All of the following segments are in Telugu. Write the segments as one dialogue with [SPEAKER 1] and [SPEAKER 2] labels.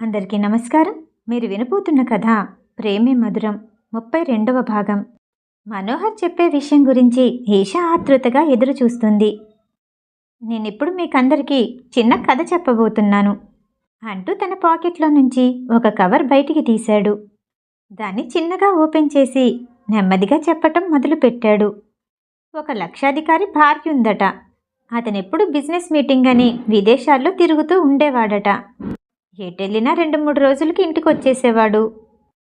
[SPEAKER 1] అందరికీ నమస్కారం. మీరు వినబోతున్న కథ ప్రేమే మధురం ముప్పై రెండవ భాగం. మనోహర్ చెప్పే విషయం గురించి ఈషా ఆతృతగా ఎదురు చూస్తుంది నేనిప్పుడు మీకందరికీ చిన్న కథ చెప్పబోతున్నాను అంటూ తన పాకెట్లో నుంచి ఒక కవర్ బయటికి తీశాడు. దాన్ని చిన్నగా ఓపెన్ చేసి నెమ్మదిగా చెప్పటం మొదలుపెట్టాడు. ఒక లక్షాధికారి భార్య ఉందట అతనెప్పుడు బిజినెస్ మీటింగ్ అని విదేశాల్లో తిరుగుతూ ఉండేవాడట. ఎటెళ్ళినా రెండు మూడు రోజులకి ఇంటికి వచ్చేసేవాడు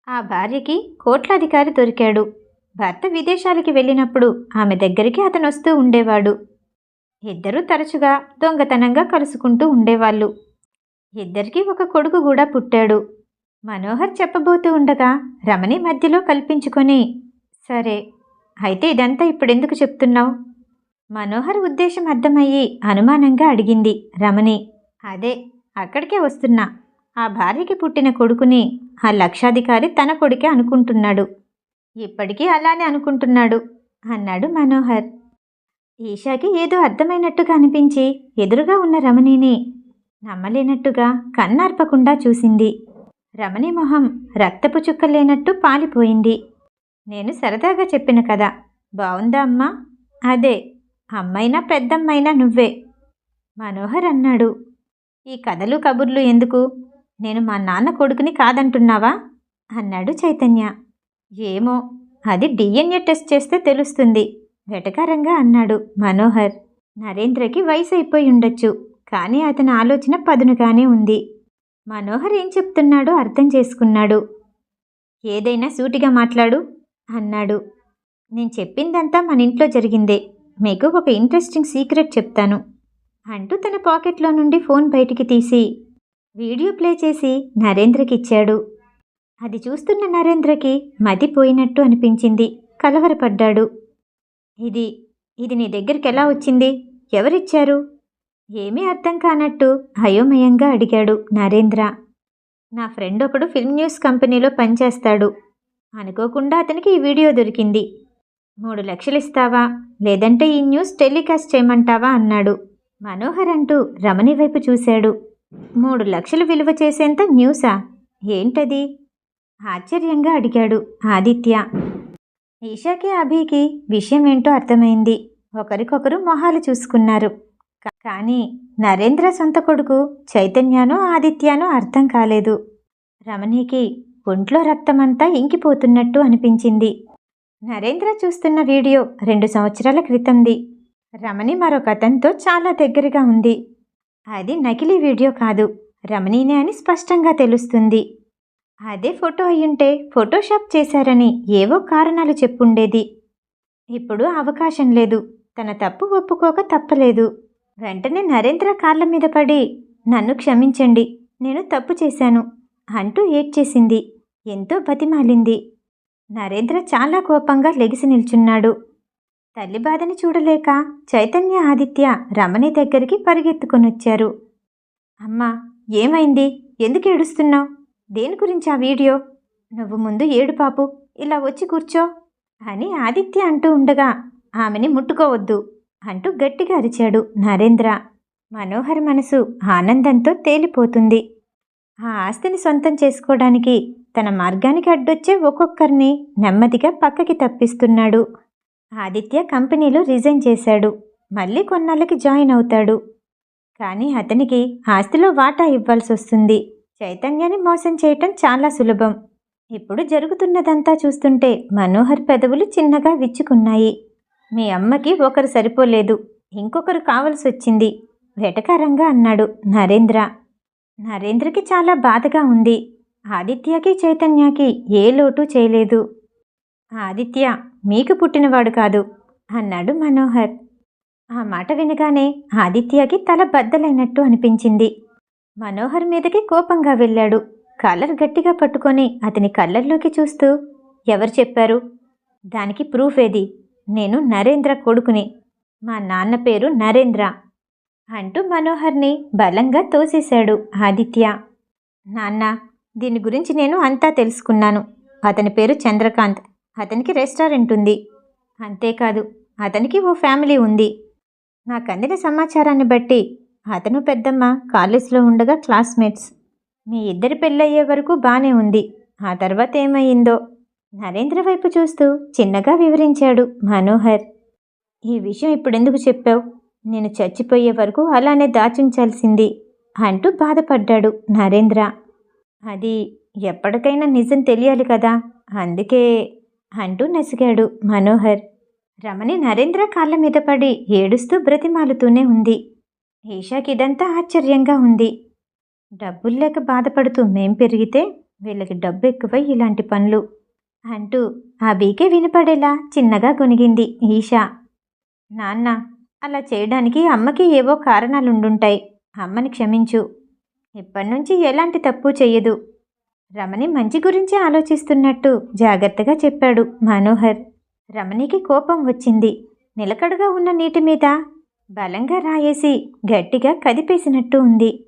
[SPEAKER 1] ఆ భార్యకి కోట్లాధికారి దొరికాడు. భర్త విదేశాలకి వెళ్ళినప్పుడు ఆమె దగ్గరికి అతను వస్తూ ఉండేవాడు. ఇద్దరూ తరచుగా దొంగతనంగా కలుసుకుంటూ ఉండేవాళ్ళు. ఇద్దరికీ ఒక కొడుకు కూడా పుట్టాడు. మనోహర్ చెప్పబోతూ ఉండగా రమణి మధ్యలో కల్పించుకొని సరే అయితే ఇదంతా ఇప్పుడెందుకు చెప్తున్నావు? మనోహర్ ఉద్దేశం అర్థమయ్యి అనుమానంగా అడిగింది రమణి. అదే అక్కడికే వస్తున్నా. ఆ భార్యకి పుట్టిన కొడుకుని ఆ లక్షాధికారి తన కొడుకే అనుకుంటున్నాడు. ఇప్పటికీ అలానే అనుకుంటున్నాడు అన్నాడు మనోహర్. ఈషాకి ఏదో అర్థమైనట్టుగా అనిపించి ఎదురుగా ఉన్న రమణిని నమ్మలేనట్టుగా కన్నార్పకుండా చూసింది. రమణి మొహం రక్తపు చుక్క లేనట్టు పాలిపోయింది. నేను సరదాగా చెప్పిన కదా బావుందా అమ్మా? అదే అమ్మైనా పెద్దమ్మైనా నువ్వే మనోహర్ అన్నాడు. ఈ కథలు కబుర్లు ఎందుకు? నేను మా నాన్న కొడుకుని కాదంటున్నావా? అన్నాడు చైతన్య. ఏమో అది డిఎన్ఏ టెస్ట్ చేస్తే తెలుస్తుంది వెటకారంగా అన్నాడు మనోహర్. నరేంద్రకి వయసు అయిపోయి ఉండొచ్చు కానీ అతని ఆలోచన పదునుగానే ఉంది. మనోహర్ ఏం చెప్తున్నాడో అర్థం చేసుకున్నాడు. ఏదైనా సూటిగా మాట్లాడు అన్నాడు. నేను చెప్పిందంతా మన ఇంట్లో జరిగిందే మీకు ఒక ఇంట్రెస్టింగ్ సీక్రెట్ చెప్తాను. అంటూ తన పాకెట్లో నుండి ఫోన్ బయటికి తీసి వీడియో ప్లే చేసి నరేంద్రకి ఇచ్చాడు అది చూస్తున్న నరేంద్రకి మతిపోయినట్టు అనిపించింది. కలవరపడ్డాడు. ఇది ఇది నీ దగ్గరికి ఎలా వచ్చింది? ఎవరిచ్చారు? ఏమీ అర్థం కానట్టు అయోమయంగా అడిగాడు నరేంద్ర. నా ఫ్రెండ్ ఒకడు ఫిల్మ్ న్యూస్ కంపెనీలో పనిచేస్తాడు అనుకోకుండా అతనికి ఈ వీడియో దొరికింది. మూడు లక్షలు ఇస్తావా లేదంటే ఈ న్యూస్ టెలికాస్ట్ చేయమంటావా? అన్నాడు. మనోహర్ అంటూ రమణి వైపు చూశాడు. మూడు లక్షలు విలువ చేసేంత న్యూసా? ఏంటది? ఆశ్చర్యంగా అడిగాడు ఆదిత్య. ఈషాకి అభికి విషయం ఏంటో అర్థమైంది. ఒకరికొకరు మొహాలు చూసుకున్నారు. కానీ నరేంద్ర సొంత కొడుకు చైతన్యానో ఆదిత్యానో అర్థం కాలేదు. రమణికి ఒంట్లో రక్తమంతా ఇంకిపోతున్నట్టు అనిపించింది. నరేంద్ర చూస్తున్న వీడియో రెండు సంవత్సరాల క్రితంది. రమణి మరొక అతనితో చాలా దగ్గరగా ఉంది. అది నకిలీ వీడియో కాదు. రమణీనే అని స్పష్టంగా తెలుస్తుంది. అదే ఫోటో అయ్యుంటే ఫోటోషాప్ చేశారని ఏవో కారణాలు చెప్పుండేది. ఇప్పుడు అవకాశం లేదు. తన తప్పు ఒప్పుకోక తప్పలేదు. వెంటనే నరేంద్ర కాళ్ళ మీద పడి నన్ను క్షమించండి. నేను తప్పు చేశాను అంటూ ఏడ్చేసింది. ఎంతో బతిమాలింది. నరేంద్ర చాలా కోపంగా లెగిసి నిల్చున్నాడు. తల్లి బాధని చూడలేక చైతన్య ఆదిత్య రమణి దగ్గరికి పరిగెత్తుకొనొచ్చారు. అమ్మా ఏమైంది? ఎందుకు ఏడుస్తున్నావు? దేని గురించి ఆ వీడియో? నువ్వు ముందు ఏడు పాపు ఇలా వచ్చి కూర్చో అని ఆదిత్య అంటూ ఉండగా ఆమెని ముట్టుకోవద్దు అంటూ గట్టిగా అరిచాడు నరేంద్ర. మనోహర్ మనసు ఆనందంతో తేలిపోతుంది. ఆ ఆస్తిని సొంతం చేసుకోవడానికి తన మార్గానికి అడ్డొచ్చే ఒక్కొక్కరిని నెమ్మదిగా పక్కకి తప్పిస్తున్నాడు. ఆదిత్య కంపెనీలో రిజైన్ చేశాడు. మళ్ళీ కొన్నాళ్ళకి జాయిన్ అవుతాడు. కానీ అతనికి ఆస్తిలో వాటా ఇవ్వాల్సి వస్తుంది చైతన్యాన్ని మోసం చేయటం చాలా సులభం. ఇప్పుడు జరుగుతున్నదంతా చూస్తుంటే మనోహర్ పెదవులు చిన్నగా విచ్చుకున్నాయి. మీ అమ్మకి ఒకరు సరిపోలేదు. ఇంకొకరు కావలసి వచ్చింది వెటకారంగా అన్నాడు నరేంద్ర. నరేంద్రకి చాలా బాధగా ఉంది. ఆదిత్యకి చైతన్యకి ఏ లోటు చేయలేదు. ఆదిత్య మీకు పుట్టినవాడు కాదు అన్నాడు మనోహర్. ఆ మాట వినగానే ఆదిత్యకి తల బద్దలైనట్టు అనిపించింది. మనోహర్ మీదకి కోపంగా వెళ్ళాడు. కలర్ గట్టిగా పట్టుకొని అతని కళ్ళల్లోకి చూస్తూ ఎవరు చెప్పారు? దానికి ప్రూఫ్ ఏది? నేను నరేంద్ర కొడుకుని. మా నాన్న పేరు నరేంద్ర అంటూ మనోహర్ని బలంగా తోసేశాడు ఆదిత్య. నాన్న దీని గురించి నేను అంతా తెలుసుకున్నాను. అతని పేరు చంద్రకాంత్. అతనికి రెస్టారెంట్ ఉంది. అంతేకాదు అతనికి ఓ ఫ్యామిలీ ఉంది. నాకు అందిన సమాచారాన్ని బట్టి అతను పెద్దమ్మ కాలేజ్లో ఉండగా క్లాస్మేట్స్. మీ ఇద్దరి పెళ్ళయ్యే వరకు బానే ఉంది. ఆ తర్వాత ఏమయ్యిందో నరేంద్ర వైపు చూస్తూ చిన్నగా వివరించాడు మనోహర్. ఈ విషయం ఇప్పుడెందుకు చెప్పావు? నేను చచ్చిపోయే వరకు అలానే దాచుంచాల్సింది అంటూ బాధపడ్డాడు నరేంద్ర. అది ఎప్పటికైనా నిజం తెలియాలి కదా అందుకే అంటూ నసిగాడు మనోహర్. రమణి నరేంద్ర కాళ్ళ మీద పడి ఏడుస్తూ బ్రతిమాలుతూనే ఉంది. ఈషాకి ఇదంతా ఆశ్చర్యంగా ఉంది. డబ్బులు లేక బాధపడుతూ మేం పెరిగితే వీళ్ళకి డబ్బు ఎక్కువై ఇలాంటి పనులు అంటూ ఆ బీకే వినపడేలా చిన్నగా గొనిగింది ఈషా. నాన్న అలా చేయడానికి అమ్మకి ఏవో కారణాలుండుంటాయి. అమ్మని క్షమించు. ఇప్పటినుంచి ఎలాంటి తప్పు చెయ్యదు. రమణి మంచి గురించి ఆలోచిస్తున్నట్టు జాగ్రత్తగా చెప్పాడు మనోహర్. రమణికి కోపం వచ్చింది. నిలకడగా ఉన్న నీటి మీద బలంగా రాయేసి గట్టిగా కదిపేసినట్టు ఉంది.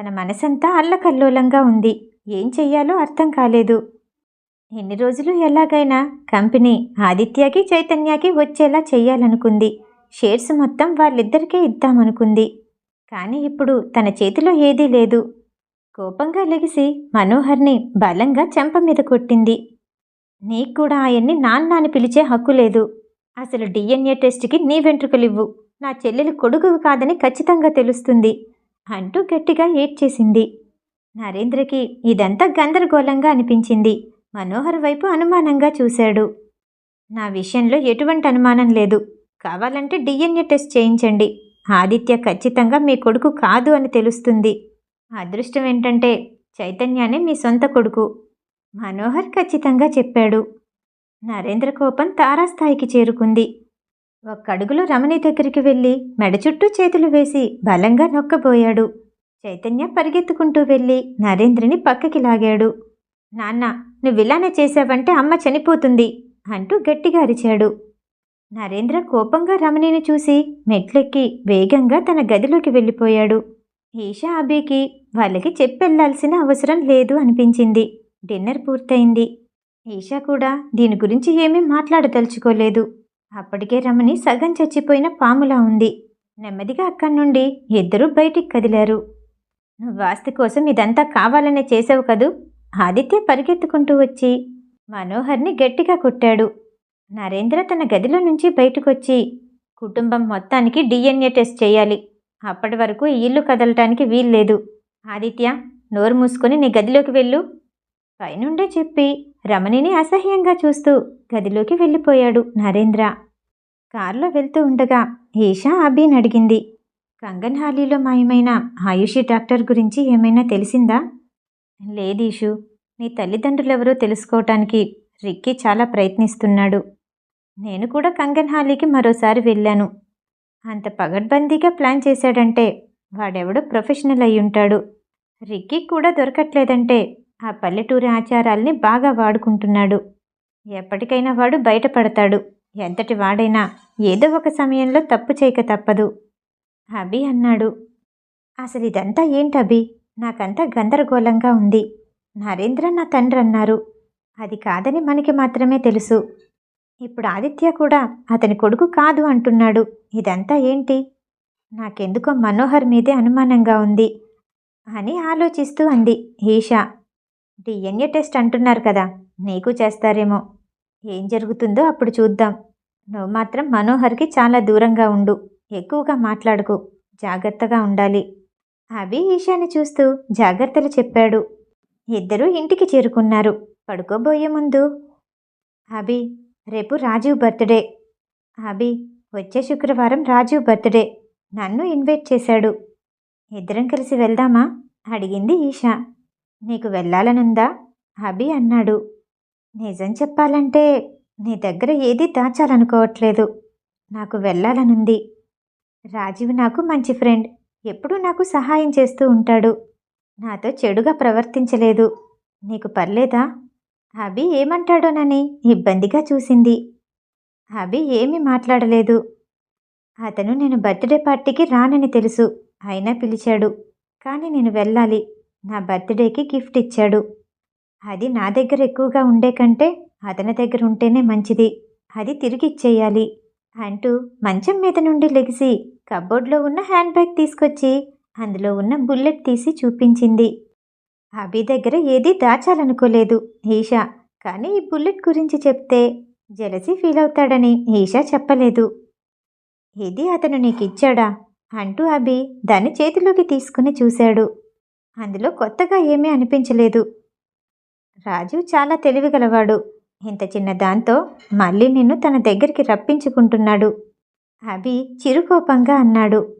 [SPEAKER 1] తన మనసంతా అల్లకల్లోలంగా ఉంది. ఏం చెయ్యాలో అర్థం కాలేదు. ఎన్ని రోజులు ఎలాగైనా కంపెనీ ఆదిత్యకి చైతన్యకి వచ్చేలా చెయ్యాలనుకుంది. షేర్స్ మొత్తం వాళ్ళిద్దరికే ఇద్దామనుకుంది. కానీ ఇప్పుడు తన చేతిలో ఏదీ లేదు. కోపంగా లెగిసి మనోహర్ని బలంగా చెంప మీద కొట్టింది. నీకు కూడా ఆయన్ని నాన్న అని పిలిచే హక్కు లేదు. అసలు డిఎన్ఏ టెస్ట్కి నీ వెంట్రుకలివ్వు. నా చెల్లెలు కొడుకు కాదని ఖచ్చితంగా తెలుస్తుంది అంటూ గట్టిగా ఏడ్చేసింది. నరేంద్రకి ఇదంతా గందరగోళంగా అనిపించింది. మనోహర్ వైపు అనుమానంగా చూశాడు. నా విషయంలో ఎటువంటి అనుమానం లేదు. కావాలంటే డిఎన్ఏ టెస్ట్ చేయించండి. ఆదిత్య ఖచ్చితంగా మీ కొడుకు కాదు అని తెలుస్తుంది. అదృష్టం ఏంటంటే చైతన్యానే మీ సొంత కొడుకు. మనోహర్ ఖచ్చితంగా చెప్పాడు. నరేంద్ర కోపం తారాస్థాయికి చేరుకుంది. ఒక్కడుగులో రమణి దగ్గరికి వెళ్ళి మెడ చుట్టూ చేతులు వేసి బలంగా నొక్కబోయాడు చైతన్య పరిగెత్తుకుంటూ వెళ్ళి నరేంద్రని పక్కకి లాగాడు. నాన్న నువ్విలానే చేశావంటే అమ్మ చనిపోతుంది అంటూ గట్టిగా అరిచాడు. నరేంద్ర కోపంగా రమణిని చూసి మెట్లెక్కి వేగంగా తన గదిలోకి వెళ్ళిపోయాడు. ఈషా అభికి వాళ్ళకి చెప్పెళ్ళాల్సిన అవసరం లేదు అనిపించింది. డిన్నర్ పూర్తయింది. ఈషా కూడా దీని గురించి ఏమీ మాట్లాడదలుచుకోలేదు. అప్పటికే రమణి సగం చచ్చిపోయిన పాములా ఉంది. నెమ్మదిగా అక్కడి నుండి ఇద్దరూ బయటికి కదిలారు. నువ్వు ఆస్తి కోసం ఇదంతా కావాలనే చేసావు కదూ? ఆదిత్య పరిగెత్తుకుంటూ వచ్చి మనోహర్ని గట్టిగా కొట్టాడు. నరేంద్ర తన గదిలో నుంచి బయటకొచ్చి కుటుంబం మొత్తానికి డిఎన్ఏ టెస్ట్ చేయాలి. అప్పటి వరకు ఈ ఇల్లు కదలటానికి వీల్లేదు ఆదిత్య నోరు మూసుకొని నీ గదిలోకి వెళ్ళు. పైనుండే చెప్పి రమణిని అసహ్యంగా చూస్తూ గదిలోకి వెళ్ళిపోయాడు నరేంద్ర. కారులో వెళ్తూ ఉండగా ఈషా అభిన్ అడిగింది కంగన్ హాలీలో మాయమైన ఆయుషి డాక్టర్ గురించి ఏమైనా తెలిసిందా? లేదీషు నీ తల్లిదండ్రులెవరో తెలుసుకోవటానికి రిక్కీ చాలా ప్రయత్నిస్తున్నాడు. నేను కూడా కంగన్ హాలీకి మరోసారి వెళ్ళాను. అంత పగడ్బందీగా ప్లాన్ చేశాడంటే వాడెవడో ప్రొఫెషనల్ అయి ఉంటాడు రిక్కీ కూడా దొరకట్లేదంటే ఆ పల్లెటూరి ఆచారాల్ని బాగా వాడుకుంటున్నాడు. ఎప్పటికైనా వాడు బయటపడతాడు. ఎంతటి వాడైనా ఏదో ఒక సమయంలో తప్పు చేయక తప్పదు. అభి అన్నాడు. అసలు ఇదంతా ఏంటభి నాకంతా గందరగోళంగా ఉంది. నరేంద్ర నా తండ్రి అన్నారు అది కాదని మనకి మాత్రమే తెలుసు. ఇప్పుడు ఆదిత్య కూడా అతని కొడుకు కాదు అంటున్నాడు. ఇదంతా ఏంటి? నాకెందుకో మనోహర్ మీదే అనుమానంగా ఉంది అని ఆలోచిస్తూ అంది ఈషా. డిఎన్ఏ టెస్ట్ అంటున్నారు కదా నీకు చేస్తారేమో. ఏం జరుగుతుందో అప్పుడు చూద్దాం. నువ్వు మాత్రం మనోహర్కి చాలా దూరంగా ఉండు ఎక్కువగా మాట్లాడుకు జాగ్రత్తగా ఉండాలి. అభి ఈషాని చూస్తూ జాగ్రత్తలు చెప్పాడు. ఇద్దరూ ఇంటికి చేరుకున్నారు. పడుకోబోయే ముందు అభి రేపు రాజీవ్ బర్త్డే. అభి వచ్చే శుక్రవారం రాజీవ్ బర్త్డే. నన్ను ఇన్వైట్ చేశాడు. ఇద్దరం కలిసి వెళ్దామా? అడిగింది ఈషా. నీకు వెళ్ళాలనుందా? అభి అన్నాడు. నిజం చెప్పాలంటే నీ దగ్గర ఏదీ దాచాలనుకోవట్లేదు. నాకు వెళ్ళాలనుంది. రాజీవ్ నాకు మంచి ఫ్రెండ్. ఎప్పుడూ నాకు సహాయం చేస్తూ ఉంటాడు. నాతో చెడుగా ప్రవర్తించలేదు. నీకు పర్లేదా? అభి ఏమంటాడోనని ఇబ్బందిగా చూసింది. అభి ఏమీ మాట్లాడలేదు. అతను నేను బర్త్డే పార్టీకి రానని తెలుసు అయినా పిలిచాడు. కానీ నేను వెళ్ళాలి. నా బర్త్డేకి గిఫ్ట్ ఇచ్చాడు. అది నా దగ్గర ఎక్కువగా ఉండే కంటే అతని దగ్గర ఉంటేనే మంచిది. అది తిరిగి ఇచ్చేయాలి. అంటూ మంచం మీద నుండి లెగిసి కబోర్డ్లో ఉన్న హ్యాండ్ బ్యాగ్ తీసుకొచ్చి అందులో ఉన్న బుల్లెట్ తీసి చూపించింది. అభి దగ్గర ఏదీ దాచాలనుకోలేదు ఈషా కానీ ఈ బుల్లెట్ గురించి చెప్తే జలసి ఫీల్ అవుతాడని ఈషా చెప్పలేదు. ఇది అతను నీకు ఇచ్చాడా అంటూ అభి దాన్ని చేతిలోకి తీసుకుని చూశాడు. అందులో కొత్తగా ఏమీ అనిపించలేదు. రాజు చాలా తెలివిగలవాడు. ఇంత చిన్న దాంతో మళ్ళీ నిన్ను తన దగ్గరికి రప్పించుకుంటున్నాడు. అభి చిరుకోపంగా అన్నాడు.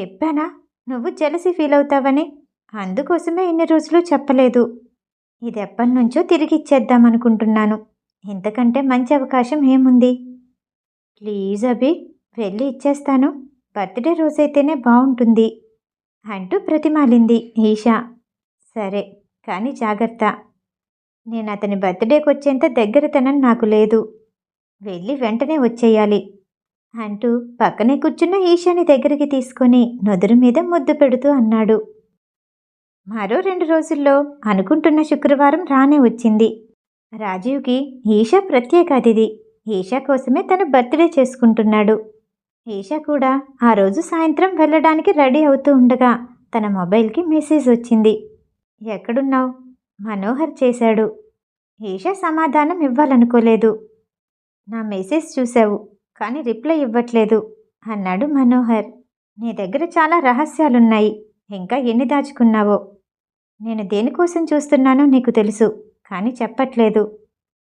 [SPEAKER 1] చెప్పానా? నువ్వు జలసి ఫీల్ అవుతావని? అందుకోసమే ఇన్ని రోజులు చెప్పలేదు. ఇది ఎప్పటినుంచో తిరిగి ఇచ్చేద్దామనుకుంటున్నాను. ఇంతకంటే మంచి అవకాశం ఏముంది? ప్లీజ్ అభి వెళ్ళి ఇచ్చేస్తాను. బర్త్డే రోజైతేనే బాగుంటుంది అంటూ ప్రతిమాలింది ఈషా. సరే కానీ జాగ్రత్త. నేను అతని బర్త్డేకి వచ్చేంత దగ్గరతనం నాకు లేదు. వెళ్ళి వెంటనే వచ్చేయాలి అంటూ పక్కనే కూర్చున్న ఈశాని దగ్గరికి తీసుకొని నుదురు మీద ముద్దు పెడుతూ అన్నాడు. మరో రెండు రోజుల్లో అనుకుంటున్న శుక్రవారం రానే వచ్చింది. రాజీవ్కి ఈషా ప్రత్యేక అతిథి. ఈషా కోసమే తను బర్త్డే చేసుకుంటున్నాడు. ఈషా కూడా ఆ రోజు సాయంత్రం వెళ్ళడానికి రెడీ అవుతూ ఉండగా తన మొబైల్కి మెసేజ్ వచ్చింది. ఎక్కడున్నావు? మనోహర్ చేశాడు. ఈషా సమాధానం ఇవ్వాలనుకోలేదు. నా మెసేజ్ చూశావు కానీ రిప్లై ఇవ్వట్లేదు అన్నాడు మనోహర్. నీ దగ్గర చాలా రహస్యాలున్నాయి ఇంకా ఎన్ని దాచుకున్నావో? నేను దేనికోసం చూస్తున్నానో నీకు తెలుసు కానీ చెప్పట్లేదు.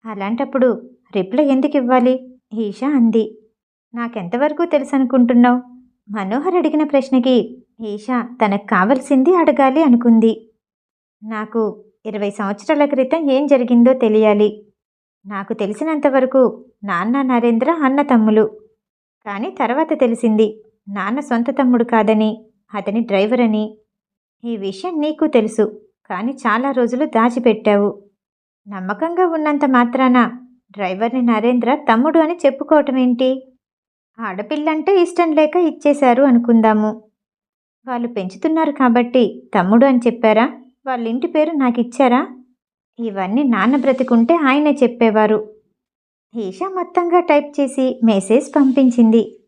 [SPEAKER 1] అలాంటప్పుడు రిప్లై ఎందుకు ఇవ్వాలి? ఈషా అంది. నాకెంతవరకు తెలుసు అనుకుంటున్నావు మనోహర్ అడిగిన ప్రశ్నకి ఈషా తనకు కావలసింది అడగాలి అనుకుంది. నాకు ఇరవై సంవత్సరాల క్రితం ఏం జరిగిందో తెలియాలి. నాకు తెలిసినంతవరకు నాన్న నరేంద్ర అన్న తమ్ములు. కానీ తర్వాత తెలిసింది నాన్న సొంత తమ్ముడు కాదని అతని డ్రైవర్ అని ఈ విషయం నీకు తెలుసు కానీ చాలా రోజులు దాచిపెట్టావు. నమ్మకంగా ఉన్నంత మాత్రాన డ్రైవర్ని నరేంద్ర తమ్ముడు అని చెప్పుకోవటం ఏంటి ఆడపిల్లంటే ఇష్టం లేక ఇచ్చేశారు అనుకుందాము. వాళ్ళు పెంచుతున్నారు కాబట్టి తమ్ముడు అని చెప్పారా? వాళ్ళ ఇంటి పేరు నాకు ఇచ్చారా ఇవన్నీ నాన్న బ్రతికుంటే ఆయనే చెప్పేవారు. ఈషా మొత్తంగా టైప్ చేసి మెసేజ్ పంపించింది.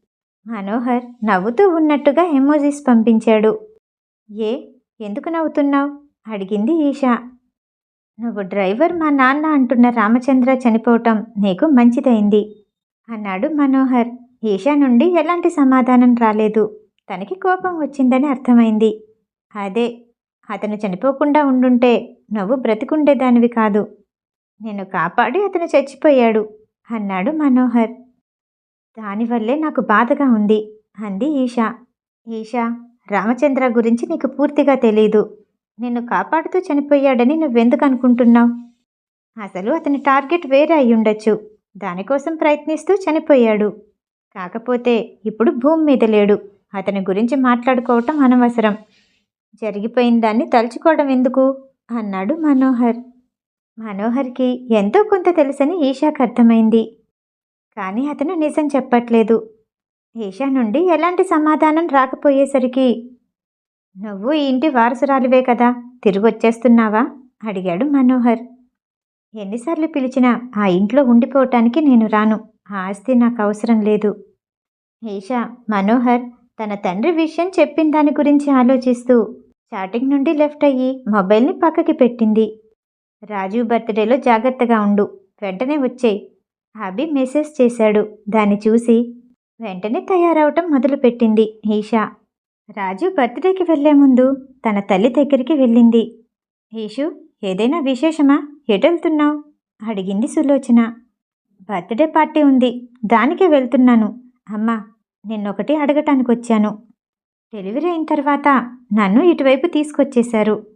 [SPEAKER 1] మనోహర్ నవ్వుతూ ఉన్నట్టుగా ఎమోజీస్ పంపించాడు. ఏ? ఎందుకు నవ్వుతున్నావు? అడిగింది ఈషా. నువ్వు డ్రైవర్ మా నాన్న అంటున్న రామచంద్ర చనిపోవటం నీకు మంచిదైంది అన్నాడు మనోహర్. ఈషా నుండి ఎలాంటి సమాధానం రాలేదు. తనకి కోపం వచ్చిందని అర్థమైంది. అదే అతను చనిపోకుండా ఉండుంటే నువ్వు బ్రతికుండేదానివి కాదు. నిన్ను కాపాడి అతను చచ్చిపోయాడు అన్నాడు మనోహర్. దానివల్లే నాకు బాధగా ఉంది అంది ఈషా. ఈషా రామచంద్ర గురించి నీకు పూర్తిగా తెలీదు. నిన్ను కాపాడుతూ చనిపోయాడని నువ్వెందుకు అనుకుంటున్నావు? అసలు అతని టార్గెట్ వేరే అయి ఉండొచ్చు. దానికోసం ప్రయత్నిస్తూ చనిపోయాడు. కాకపోతే ఇప్పుడు భూమి మీద లేడు. అతని గురించి మాట్లాడుకోవటం అనవసరం. జరిగిపోయిన దాన్ని తలుచుకోవడం ఎందుకు? అన్నాడు మనోహర్. మనోహర్కి ఎంతో కొంత తెలుసని ఈషాకు అర్థమైంది. కానీ అతను నిజం చెప్పట్లేదు. ఈషా నుండి ఎలాంటి సమాధానం రాకపోయేసరికి నువ్వు ఈ ఇంటి వారసురాలివే కదా తిరిగి వచ్చేస్తున్నావా అడిగాడు మనోహర్. ఎన్నిసార్లు పిలిచినా ఆ ఇంట్లో ఉండిపోవటానికి నేను రాను ఆ ఆస్తి నాకు అవసరం లేదు. ఈషా మనోహర్ తన తండ్రి విషయం చెప్పిన దాని గురించి ఆలోచిస్తూ చాటింగ్ నుండి లెఫ్ట్ అయ్యి మొబైల్ని పక్కకి పెట్టింది. రాజీవ్ బర్త్డేలో జాగ్రత్తగా ఉండు వెంటనే వచ్చే అభి మెసేజ్ చేశాడు. దాన్ని చూసి వెంటనే తయారవటం మొదలుపెట్టింది ఈషా రాజు బర్త్డేకి వెళ్ళే ముందు తన తల్లి దగ్గరికి వెళ్ళింది. ఈషు ఏదైనా విశేషమా? ఎటెళ్తున్నావు అడిగింది సులోచన. బర్త్డే పార్టీ ఉంది దానికే వెళ్తున్నాను. అమ్మా నిన్నొకటి అడగటానికి వచ్చాను డెలివరీ అయిన తర్వాత నన్ను ఇటువైపు తీసుకొచ్చేశారు.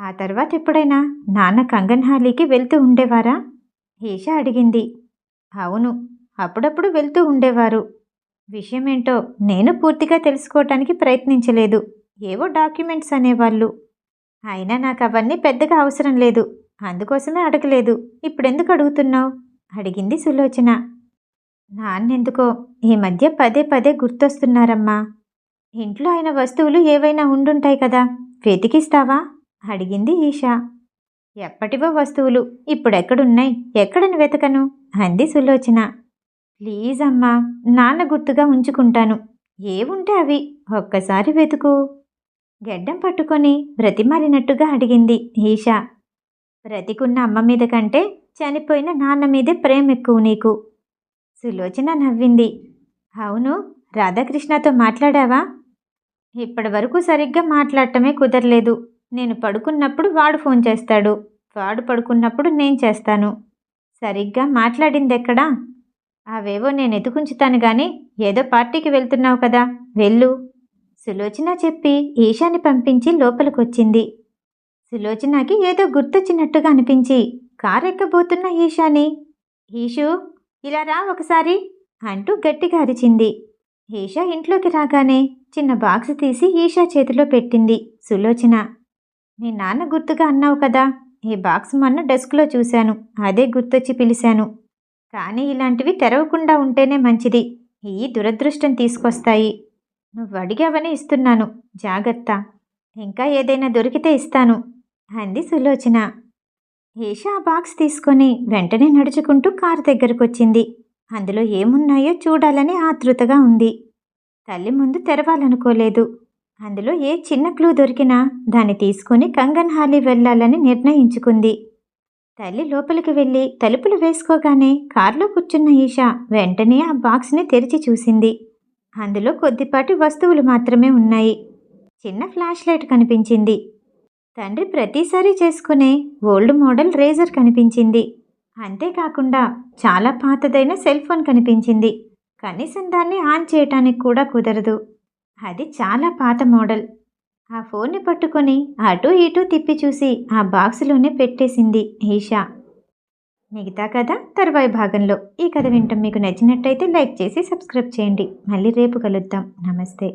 [SPEAKER 1] ఆ తర్వాత ఎప్పుడైనా నాన్న కంగన్హాలీకి వెళ్తూ ఉండేవారా? ఈషా అడిగింది. అవును అప్పుడప్పుడు వెళ్తూ ఉండేవారు. విషయమేంటో నేను పూర్తిగా తెలుసుకోవటానికి ప్రయత్నించలేదు. ఏవో డాక్యుమెంట్స్ అనేవాళ్ళు. అయినా నాకు అవన్నీ పెద్దగా అవసరం లేదు. అందుకోసమే అడగలేదు. ఇప్పుడెందుకు అడుగుతున్నావు? అడిగింది సులోచన. నాన్నెందుకో ఈ మధ్య పదే పదే గుర్తొస్తున్నారమ్మా. ఇంట్లో అయిన వస్తువులు ఏవైనా ఉండుంటాయి కదా వెతికిస్తావా? అడిగింది ఈషా. ఎప్పటివో వస్తువులు ఇప్పుడెక్కడున్నాయి? ఎక్కడని వెతకను? అంది సులోచన. ప్లీజ్ అమ్మా నాన్న గుర్తుగా ఉంచుకుంటాను. ఏవుంటే అవి? ఒక్కసారి వెతుకు. గెడ్డం పట్టుకొని బ్రతిమాలినట్టుగా అడిగింది ఈషా. బ్రతికున్న అమ్మ మీద కంటే చనిపోయిన నాన్న మీదే ప్రేమ ఎక్కువ నీకు. సులోచన నవ్వింది. అవును రాధాకృష్ణతో మాట్లాడావా? ఇప్పటి వరకు సరిగ్గా మాట్లాడటమే కుదరలేదు. నేను పడుకున్నప్పుడు వాడు ఫోన్ చేస్తాడు. వాడు పడుకున్నప్పుడు నేను చేస్తాను. సరిగ్గా మాట్లాడింది ఎక్కడా అవేవో నేను ఎతుకుంచుతాను గాని ఏదో పార్టీకి వెళ్తున్నావు కదా వెళ్ళు. సులోచన చెప్పి ఈశాని పంపించి లోపలికొచ్చింది. సులోచనకి ఏదో గుర్తొచ్చినట్టుగా అనిపించి కారెక్కబోతున్న ఈశాని ఈషు ఇలా రా ఒకసారి అంటూ గట్టిగా అరిచింది. ఈషా ఇంట్లోకి రాగానే చిన్న బాక్స్ తీసి ఈషా చేతిలో పెట్టింది సులోచన. మీ నాన్న గుర్తుగా అన్నావు కదా ఈ బాక్స్ మొన్న డెస్క్లో చూశాను అదే గుర్తొచ్చి పిలిచాను కానీ ఇలాంటివి తెరవకుండా ఉంటేనే మంచిది. ఈ దురదృష్టం తీసుకొస్తాయి. నువ్వు అడిగావని ఇస్తున్నాను. జాగ్రత్త. ఇంకా ఏదైనా దొరికితే ఇస్తాను. అంది సులోచన. ఈషా బాక్స్ తీసుకొని వెంటనే నడుచుకుంటూ కారు దగ్గరకు వచ్చింది అందులో ఏమున్నాయో చూడాలని ఆతృతగా ఉంది. తల్లి ముందు తెరవాలనుకోలేదు. అందులో ఏ చిన్న క్లూ దొరికినా దాన్ని తీసుకొని కంగన్ హాలీ వెళ్ళాలని నిర్ణయించుకుంది. తల్లి లోపలికి వెళ్ళి తలుపులు వేసుకోగానే కారులో కూర్చున్న ఈషా వెంటనే ఆ బాక్స్ని తెరిచి చూసింది. అందులో కొద్దిపాటి వస్తువులు మాత్రమే ఉన్నాయి. చిన్న ఫ్లాష్ లైట్ కనిపించింది. తండ్రి ప్రతిసారి చేసుకునే ఓల్డ్ మోడల్ రేజర్ కనిపించింది. అంతేకాకుండా చాలా పాతదైన సెల్ ఫోన్ కనిపించింది. కనీసం దాన్ని ఆన్ చేయటానికి కూడా కుదరదు. అది చాలా పాత మోడల్. ఆ ఫోన్ని పట్టుకొని అటు ఇటు తిప్పి చూసి ఆ బాక్సులోనే పెట్టేసింది ఈషా. మిగతా కథ తర్వాయి భాగంలో. ఈ కథ వింటాం మీకు నచ్చినట్టయితే లైక్ చేసి సబ్స్క్రైబ్ చేయండి. మళ్ళీ రేపు కలుద్దాం. నమస్తే.